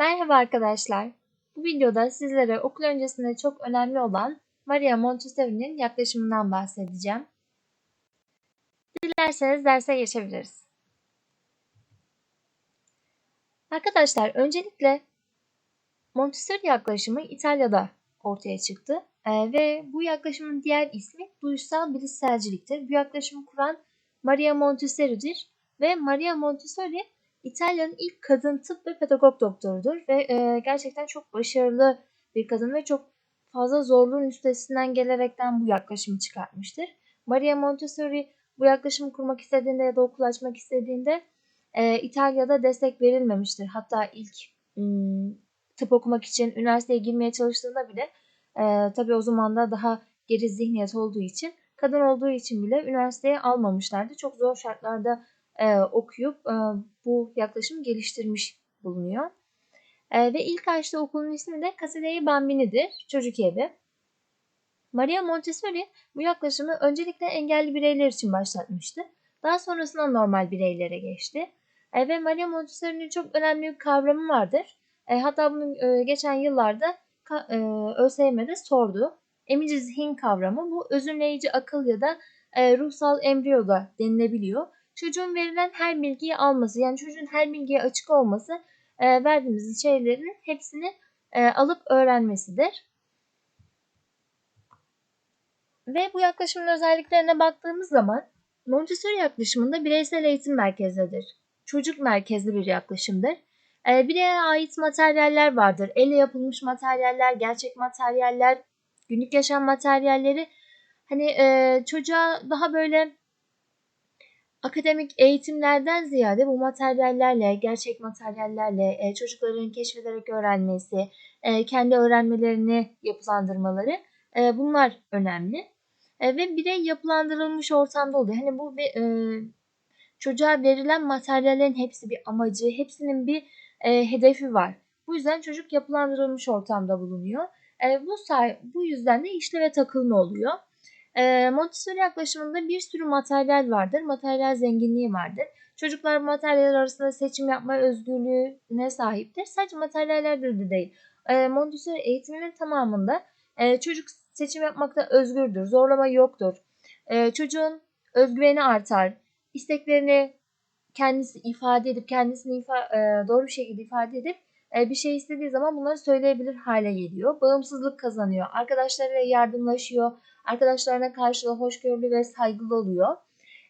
Merhaba arkadaşlar. Bu videoda sizlere okul öncesinde çok önemli olan Maria Montessori'nin yaklaşımından bahsedeceğim. Dilerseniz derse geçebiliriz. Arkadaşlar öncelikle Montessori yaklaşımı İtalya'da ortaya çıktı Ee, ve bu yaklaşımın diğer ismi duyuşsal bilişselciliktir. Bu yaklaşımı kuran Maria Montessori'dir ve Maria Montessori İtalya'nın ilk kadın tıp ve pedagog doktorudur ve e, gerçekten çok başarılı bir kadın ve çok fazla zorluğun üstesinden gelerekten bu yaklaşımı çıkartmıştır. Maria Montessori bu yaklaşımı kurmak istediğinde ya da okul açmak istediğinde e, İtalya'da destek verilmemiştir. Hatta ilk ım, tıp okumak için üniversiteye girmeye çalıştığında bile e, tabii o zaman da daha geri zihniyet olduğu için kadın olduğu için bile üniversiteye almamışlardı. Çok zor şartlarda e, okuyup e, bu yaklaşım geliştirmiş bulunuyor. E, ve ilk açtığı okulun ismi de Casa dei Bambini'dir, çocuk evi. Maria Montessori bu yaklaşımı öncelikle engelli bireyler için başlatmıştı. Daha sonrasında normal bireylere geçti. E, ve Maria Montessori'nin çok önemli bir kavramı vardır. E, hatta bunu e, geçen yıllarda e, ÖSYM'de sordu. Emici zihin kavramı bu özümleyici akıl ya da e, ruhsal embriyo da denilebiliyor çocuğun verilen her bilgiyi alması yani çocuğun her bilgiye açık olması e, verdiğimiz içerilerin hepsini e, alıp öğrenmesidir. Ve bu yaklaşımın özelliklerine baktığımız zaman Montessori yaklaşımında bireysel eğitim merkezlidir. Çocuk merkezli bir yaklaşımdır. E, bireye ait materyaller vardır. Elle yapılmış materyaller, gerçek materyaller, günlük yaşam materyalleri. Hani e, çocuğa daha böyle akademik eğitimlerden ziyade bu materyallerle, gerçek materyallerle e, çocukların keşfederek öğrenmesi, e, kendi öğrenmelerini yapılandırmaları e, bunlar önemli. E, ve birey yapılandırılmış ortamda oluyor. Hani bu bir, e, çocuğa verilen materyallerin hepsi bir amacı, hepsinin bir e, hedefi var. Bu yüzden çocuk yapılandırılmış ortamda bulunuyor. E, bu bu yüzden de işleve takılma oluyor. E, Montessori yaklaşımında bir sürü materyal vardır. Materyal zenginliği vardır. Çocuklar materyaller arasında seçim yapma özgürlüğüne sahiptir. Sadece materyallerde de değil. E, Montessori eğitiminin tamamında e, çocuk seçim yapmakta özgürdür. Zorlama yoktur. E, çocuğun özgüveni artar. İsteklerini kendisi ifade edip kendisini ifa, e, doğru bir şekilde ifade edip e, bir şey istediği zaman bunları söyleyebilir hale geliyor. Bağımsızlık kazanıyor. Arkadaşlarıyla yardımlaşıyor arkadaşlarına karşı da hoşgörülü ve saygılı oluyor.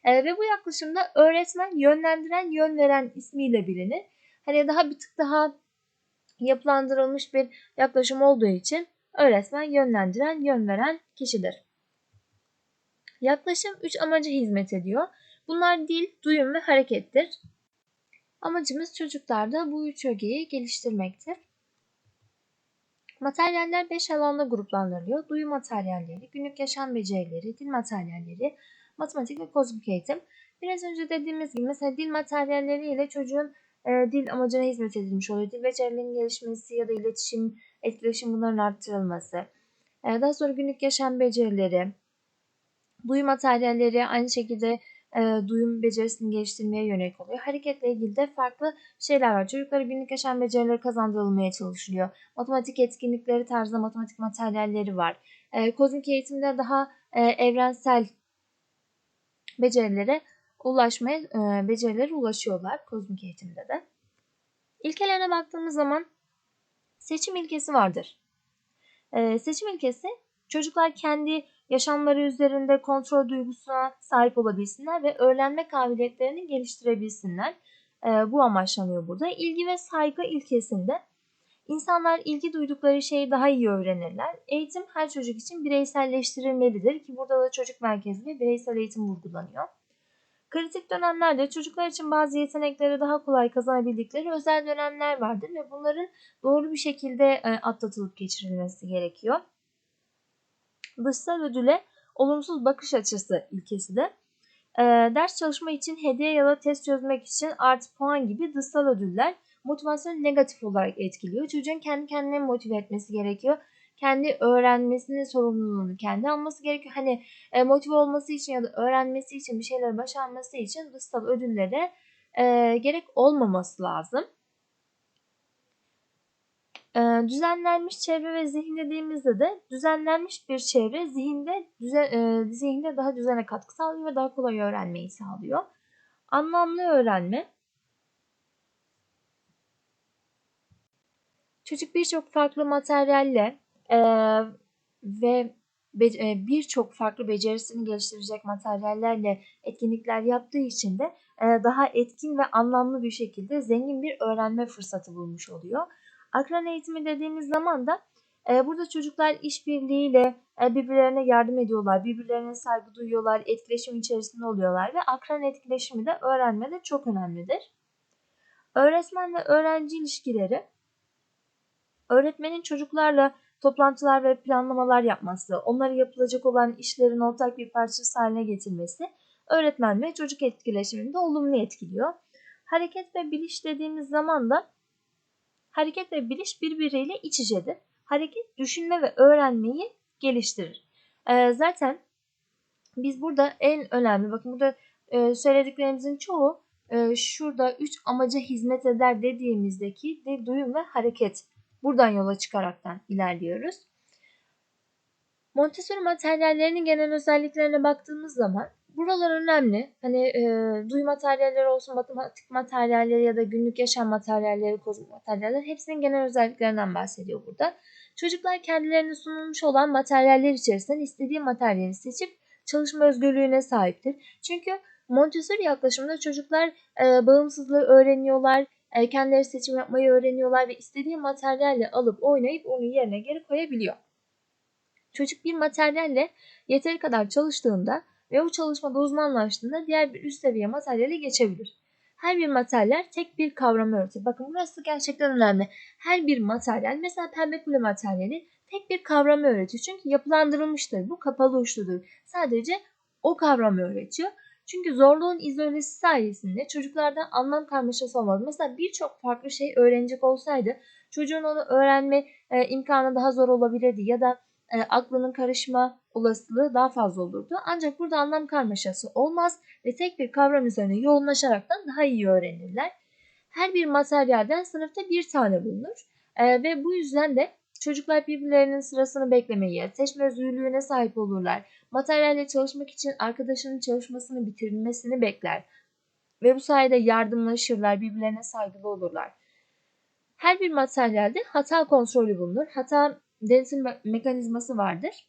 E, ve bu yaklaşımda öğretmen yönlendiren, yön veren ismiyle bilinir. Hani daha bir tık daha yapılandırılmış bir yaklaşım olduğu için öğretmen yönlendiren, yön veren kişidir. Yaklaşım 3 amaca hizmet ediyor. Bunlar dil, duyum ve harekettir. Amacımız çocuklarda bu üç ögeyi geliştirmektir. Materyaller 5 alanda gruplandırılıyor. Duyu materyalleri, günlük yaşam becerileri, dil materyalleri, matematik ve kozmik eğitim. Biraz önce dediğimiz gibi mesela dil materyalleri ile çocuğun e, dil amacına hizmet edilmiş oluyor. Dil becerilerinin gelişmesi ya da iletişim, etkileşim bunların arttırılması. E, daha sonra günlük yaşam becerileri, duyu materyalleri aynı şekilde e, duyum becerisini geliştirmeye yönelik oluyor. Hareketle ilgili de farklı şeyler var. Çocuklara günlük yaşam becerileri kazandırılmaya çalışılıyor. Matematik etkinlikleri tarzında matematik materyalleri var. E, kozmik eğitimde daha e, evrensel becerilere ulaşmaya, e, becerilere ulaşıyorlar kozmik eğitimde de. İlkelerine baktığımız zaman seçim ilkesi vardır. E, seçim ilkesi çocuklar kendi yaşamları üzerinde kontrol duygusuna sahip olabilsinler ve öğrenme kabiliyetlerini geliştirebilsinler. E, bu amaçlanıyor burada. İlgi ve saygı ilkesinde insanlar ilgi duydukları şeyi daha iyi öğrenirler. Eğitim her çocuk için bireyselleştirilmelidir ki burada da çocuk merkezli bireysel eğitim vurgulanıyor. Kritik dönemlerde çocuklar için bazı yetenekleri daha kolay kazanabildikleri özel dönemler vardır ve bunların doğru bir şekilde e, atlatılıp geçirilmesi gerekiyor dışsal ödüle olumsuz bakış açısı ilkesi de e, ders çalışma için hediye ya da test çözmek için artı puan gibi dışsal ödüller motivasyonu negatif olarak etkiliyor. Çocuğun kendi kendine motive etmesi gerekiyor. Kendi öğrenmesinin sorumluluğunu kendi alması gerekiyor. Hani e, motive olması için ya da öğrenmesi için bir şeyler başarması için dışsal ödüllere e, gerek olmaması lazım. Eee, düzenlenmiş çevre ve zihin dediğimizde de düzenlenmiş bir çevre zihinde düze, eee, zihinde daha düzene katkı sağlıyor ve daha kolay öğrenmeyi sağlıyor. Anlamlı öğrenme. Çocuk birçok farklı materyalle eee, ve be- e, birçok farklı becerisini geliştirecek materyallerle etkinlikler yaptığı için de e, daha etkin ve anlamlı bir şekilde zengin bir öğrenme fırsatı bulmuş oluyor. Akran eğitimi dediğimiz zaman da e, burada çocuklar işbirliğiyle e, birbirlerine yardım ediyorlar, birbirlerine saygı duyuyorlar, etkileşim içerisinde oluyorlar ve akran etkileşimi de öğrenmede çok önemlidir. Öğretmen ve öğrenci ilişkileri öğretmenin çocuklarla toplantılar ve planlamalar yapması, onları yapılacak olan işlerin ortak bir parçası haline getirmesi öğretmen ve çocuk etkileşimini de olumlu etkiliyor. Hareket ve biliş dediğimiz zaman da hareket ve biliş birbiriyle iç içedir. Hareket düşünme ve öğrenmeyi geliştirir. Ee, zaten biz burada en önemli, bakın burada e, söylediklerimizin çoğu e, şurada üç amaca hizmet eder dediğimizdeki de duyum ve hareket Buradan yola çıkaraktan ilerliyoruz. Montessori materyallerinin genel özelliklerine baktığımız zaman buralar önemli. Hani e, duy materyalleri olsun, matematik materyalleri ya da günlük yaşam materyalleri, kozmik materyaller hepsinin genel özelliklerinden bahsediyor burada. Çocuklar kendilerine sunulmuş olan materyaller içerisinden istediği materyali seçip çalışma özgürlüğüne sahiptir. Çünkü Montessori yaklaşımında çocuklar e, bağımsızlığı öğreniyorlar, e, kendileri seçim yapmayı öğreniyorlar ve istediği materyalle alıp oynayıp onu yerine geri koyabiliyor. Çocuk bir materyalle yeteri kadar çalıştığında ve o çalışmada uzmanlaştığında diğer bir üst seviye materyale geçebilir. Her bir materyal tek bir kavramı öğretir. Bakın burası gerçekten önemli. Her bir materyal mesela pembe kule materyali tek bir kavramı öğretiyor. Çünkü yapılandırılmıştır. Bu kapalı uçludur. Sadece o kavramı öğretiyor. Çünkü zorluğun izolesi sayesinde çocuklarda anlam karmaşası olmaz. Mesela birçok farklı şey öğrenecek olsaydı çocuğun onu öğrenme e, imkanı daha zor olabilirdi ya da e, aklının karışma olasılığı daha fazla olurdu. Ancak burada anlam karmaşası olmaz ve tek bir kavram üzerine yoğunlaşaraktan daha iyi öğrenirler. Her bir materyalden sınıfta bir tane bulunur e, ve bu yüzden de çocuklar birbirlerinin sırasını beklemeyi, seçme özgürlüğüne sahip olurlar materyalle çalışmak için arkadaşının çalışmasını bitirmesini bekler ve bu sayede yardımlaşırlar, birbirlerine saygılı olurlar. Her bir materyalde hata kontrolü bulunur. Hata denetim mekanizması vardır.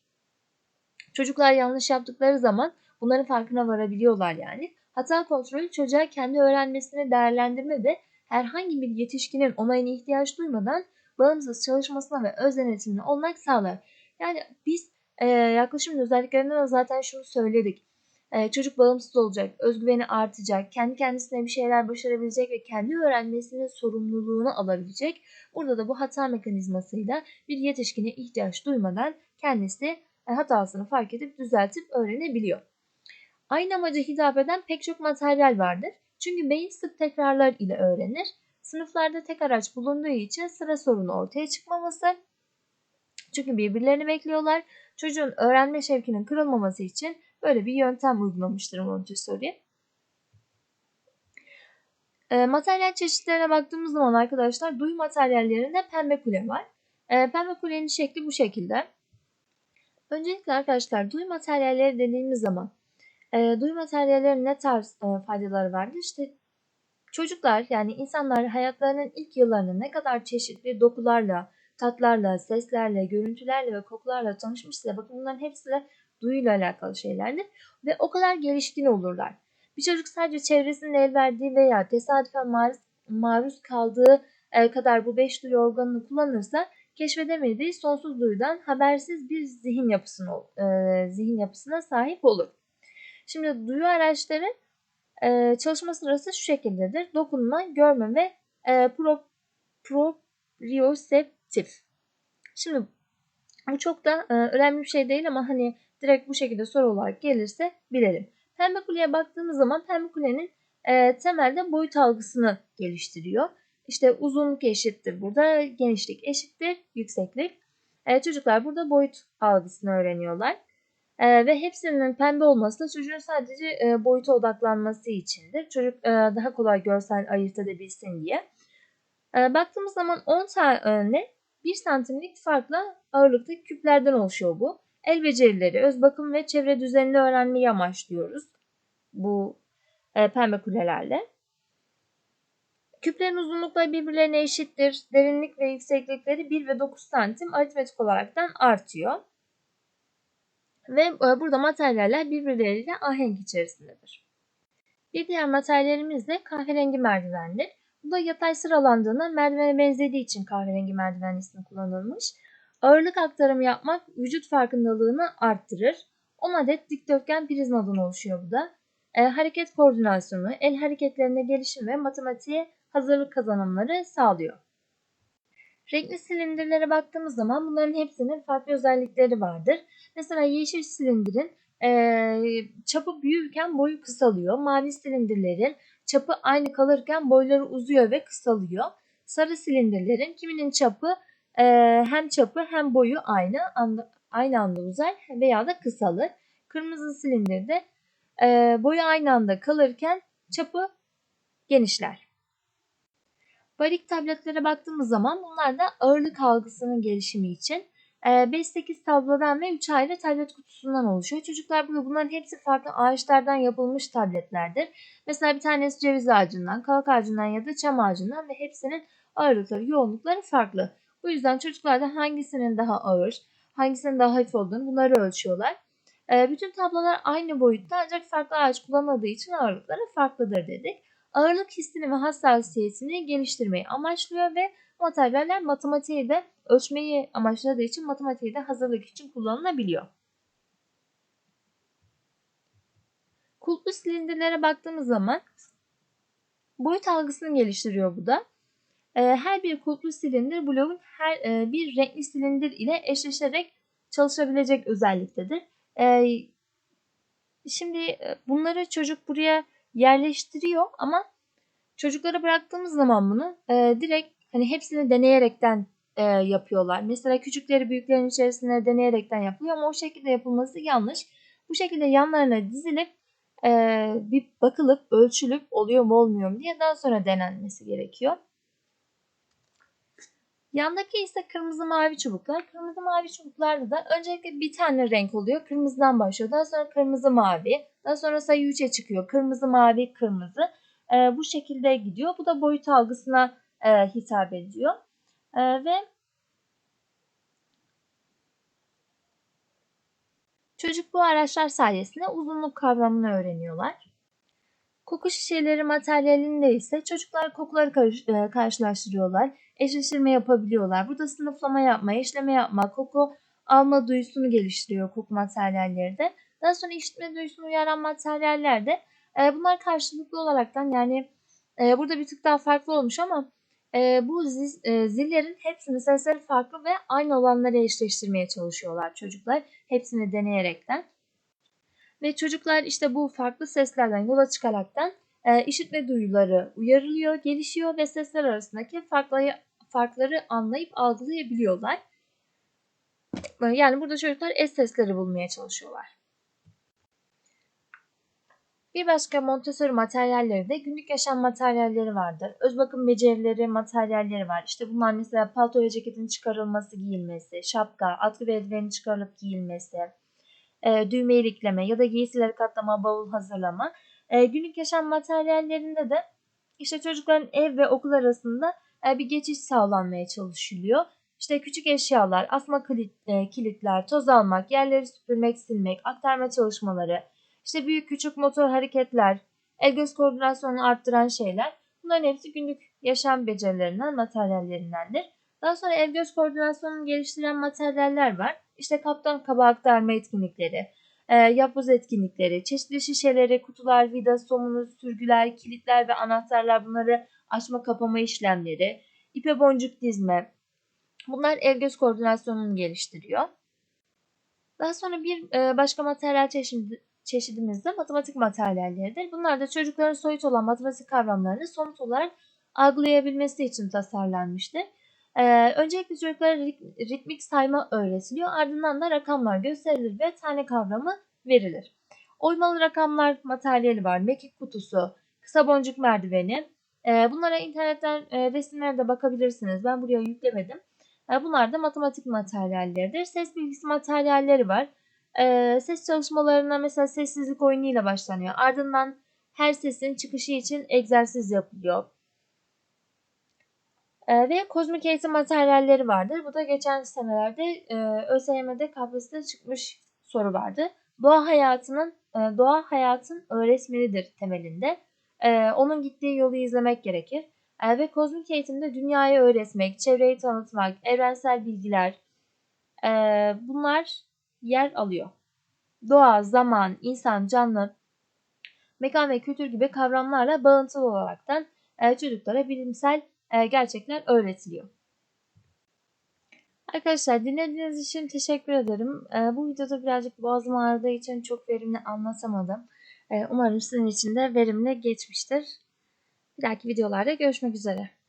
Çocuklar yanlış yaptıkları zaman bunların farkına varabiliyorlar yani. Hata kontrolü çocuğa kendi öğrenmesini değerlendirme ve herhangi bir yetişkinin onayına ihtiyaç duymadan bağımsız çalışmasına ve öz denetimine olmak sağlar. Yani biz e, yaklaşımın özelliklerinden de zaten şunu söyledik. E, çocuk bağımsız olacak, özgüveni artacak, kendi kendisine bir şeyler başarabilecek ve kendi öğrenmesinin sorumluluğunu alabilecek. Burada da bu hata mekanizmasıyla bir yetişkine ihtiyaç duymadan kendisi hatasını fark edip düzeltip öğrenebiliyor. Aynı amaca hitap eden pek çok materyal vardır. Çünkü beyin sık tekrarlar ile öğrenir. Sınıflarda tek araç bulunduğu için sıra sorunu ortaya çıkmaması. Çünkü birbirlerini bekliyorlar. Çocuğun öğrenme şevkinin kırılmaması için böyle bir yöntem uygulamıştır Montessori. E, materyal çeşitlerine baktığımız zaman arkadaşlar duy materyallerinde pembe kule var. E, pembe kulenin şekli bu şekilde. Öncelikle arkadaşlar duy materyalleri dediğimiz zaman e, duy materyallerin ne tarz e, faydaları vardır? İşte çocuklar yani insanlar hayatlarının ilk yıllarını ne kadar çeşitli dokularla, tatlarla, seslerle, görüntülerle ve kokularla tanışmışsa bakın bunların hepsi de duyuyla alakalı şeylerdir ve o kadar gelişkin olurlar. Bir çocuk sadece çevresinin el verdiği veya tesadüfen maruz, maruz kaldığı e, kadar bu beş duyu organını kullanırsa keşfedemediği sonsuz duyudan habersiz bir zihin yapısına e, zihin yapısına sahip olur. Şimdi duyu araçları e, çalışma sırası şu şekildedir. Dokunma, görme ve e, pro, proprioception aktif. Şimdi bu çok da e, önemli bir şey değil ama hani direkt bu şekilde soru olarak gelirse bilelim. Pembe kuleye baktığımız zaman pembe kulenin e, temelde boyut algısını geliştiriyor. İşte uzunluk eşittir burada, genişlik eşittir, yükseklik. E, çocuklar burada boyut algısını öğreniyorlar. E, ve hepsinin pembe olması da çocuğun sadece e, boyuta odaklanması içindir. Çocuk e, daha kolay görsel ayırt edebilsin diye. E, baktığımız zaman 10 tane 1 santimlik farkla ağırlıktaki küplerden oluşuyor bu. El becerileri, öz bakım ve çevre düzenini öğrenmeyi amaçlıyoruz bu e, pembe kulelerle. Küplerin uzunlukları birbirlerine eşittir. Derinlik ve yükseklikleri 1 ve 9 santim aritmetik olaraktan artıyor. Ve e, burada materyaller birbirleriyle ahenk içerisindedir. Bir diğer materyalimiz de kahverengi merdivenli. Bu da yatay sıralandığında merdivene benzediği için kahverengi merdiven ismi kullanılmış. Ağırlık aktarımı yapmak vücut farkındalığını arttırır. 10 adet dikdörtgen prizmadan oluşuyor bu da. E, hareket koordinasyonu, el hareketlerinde gelişim ve matematiğe hazırlık kazanımları sağlıyor. Renkli silindirlere baktığımız zaman bunların hepsinin farklı özellikleri vardır. Mesela yeşil silindirin e, çapı büyürken boyu kısalıyor. Mavi silindirlerin çapı aynı kalırken boyları uzuyor ve kısalıyor. Sarı silindirlerin kiminin çapı e, hem çapı hem boyu aynı anda, aynı anda uzar veya da kısalır. Kırmızı silindirde e, boyu aynı anda kalırken çapı genişler. Barik tabletlere baktığımız zaman bunlar da ağırlık algısının gelişimi için 5-8 tablodan ve 3 ayrı tablet kutusundan oluşuyor. Çocuklar burada bunların hepsi farklı ağaçlardan yapılmış tabletlerdir. Mesela bir tanesi ceviz ağacından, kavak ağacından ya da çam ağacından ve hepsinin ağırlıkları, yoğunlukları farklı. Bu yüzden çocuklarda hangisinin daha ağır, hangisinin daha hafif olduğunu bunları ölçüyorlar. Bütün tablolar aynı boyutta ancak farklı ağaç kullanıldığı için ağırlıkları farklıdır dedik. Ağırlık hissini ve hassasiyetini geliştirmeyi amaçlıyor ve materyaller matematiği de ölçmeyi amaçladığı için matematiği de hazırlık için kullanılabiliyor. Kulplu silindirlere baktığımız zaman boyut algısını geliştiriyor bu da. Her bir kulplu silindir bloğun her bir renkli silindir ile eşleşerek çalışabilecek özelliktedir. Şimdi bunları çocuk buraya yerleştiriyor ama çocuklara bıraktığımız zaman bunu direkt hani hepsini deneyerekten yapıyorlar. Mesela küçükleri büyüklerin içerisine deneyerekten yapılıyor ama o şekilde yapılması yanlış. Bu şekilde yanlarına dizilip bir bakılıp ölçülüp oluyor mu olmuyor mu diye daha sonra denenmesi gerekiyor. Yandaki ise kırmızı mavi çubuklar. Kırmızı mavi çubuklarda da öncelikle bir tane renk oluyor. Kırmızıdan başlıyor. Daha sonra kırmızı mavi. Daha sonra sayı 3'e çıkıyor. Kırmızı mavi kırmızı. E, bu şekilde gidiyor. Bu da boyut algısına e, hitap ediyor. E, ve çocuk bu araçlar sayesinde uzunluk kavramını öğreniyorlar. Koku şişeleri materyalinde ise çocuklar kokuları e, karşılaştırıyorlar. Eşleştirme yapabiliyorlar. Burada sınıflama yapma, eşleme yapma, koku alma duyusunu geliştiriyor koku materyalleri de. Daha sonra işitme duyusunu uyaran materyaller de e, bunlar karşılıklı olaraktan yani e, burada bir tık daha farklı olmuş ama bu zillerin hepsini sesleri farklı ve aynı olanları eşleştirmeye çalışıyorlar çocuklar. Hepsini deneyerekten. Ve çocuklar işte bu farklı seslerden yola çıkaraktan e, işitme duyuları uyarılıyor, gelişiyor ve sesler arasındaki farkları, farkları anlayıp algılayabiliyorlar. Yani burada çocuklar es sesleri bulmaya çalışıyorlar. Bir başka Montessori materyalleri de günlük yaşam materyalleri vardır. Öz bakım becerileri, materyalleri var. İşte bunlar mesela palto ve ceketin çıkarılması, giyilmesi, şapka, atkı ve eldivenin çıkarılıp giyilmesi, e, düğme ilikleme ya da giysileri katlama, bavul hazırlama. E, günlük yaşam materyallerinde de işte çocukların ev ve okul arasında e, bir geçiş sağlanmaya çalışılıyor. İşte küçük eşyalar, asma kilit, e, kilitler, toz almak, yerleri süpürmek, silmek, aktarma çalışmaları, işte büyük küçük motor hareketler, el göz koordinasyonunu arttıran şeyler. Bunların hepsi günlük yaşam becerilerinden, materyallerindendir. Daha sonra el göz koordinasyonunu geliştiren materyaller var. İşte kaptan kaba aktarma etkinlikleri, e, yapboz etkinlikleri, çeşitli şişeleri, kutular, vida, somunu, sürgüler, kilitler ve anahtarlar bunları açma kapama işlemleri, ipe boncuk dizme. Bunlar el göz koordinasyonunu geliştiriyor. Daha sonra bir e, başka materyal çeşidi, çeşidimiz de matematik materyalleridir. Bunlar da çocukların soyut olan matematik kavramlarını somut olarak algılayabilmesi için tasarlanmıştır. Ee, öncelikle çocuklara ritmik sayma öğretiliyor. Ardından da rakamlar gösterilir ve tane kavramı verilir. Oymalı rakamlar materyali var. Mekik kutusu, kısa boncuk merdiveni. Ee, bunlara internetten e, resimlere de bakabilirsiniz. Ben buraya yüklemedim. E, bunlar da matematik materyalleridir. Ses bilgisi materyalleri var. E, ses çalışmalarına mesela sessizlik oyunuyla başlanıyor. Ardından her sesin çıkışı için egzersiz yapılıyor. E, ve kozmik eğitim materyalleri vardır. Bu da geçen senelerde e, ÖSYM'de KPSS'de çıkmış soru vardı. Doğa hayatının e, doğa hayatın öğretmenidir temelinde. E, onun gittiği yolu izlemek gerekir. E, ve kozmik eğitimde dünyayı öğretmek, çevreyi tanıtmak, evrensel bilgiler e, bunlar yer alıyor. Doğa, zaman, insan, canlı, mekan ve kültür gibi kavramlarla bağıntılı olaraktan e, çocuklara bilimsel e, gerçekler öğretiliyor. Arkadaşlar dinlediğiniz için teşekkür ederim. E, bu videoda birazcık boğazım ağrıdığı için çok verimli anlatamadım. E, umarım sizin için de verimli geçmiştir. Bir dahaki videolarda görüşmek üzere.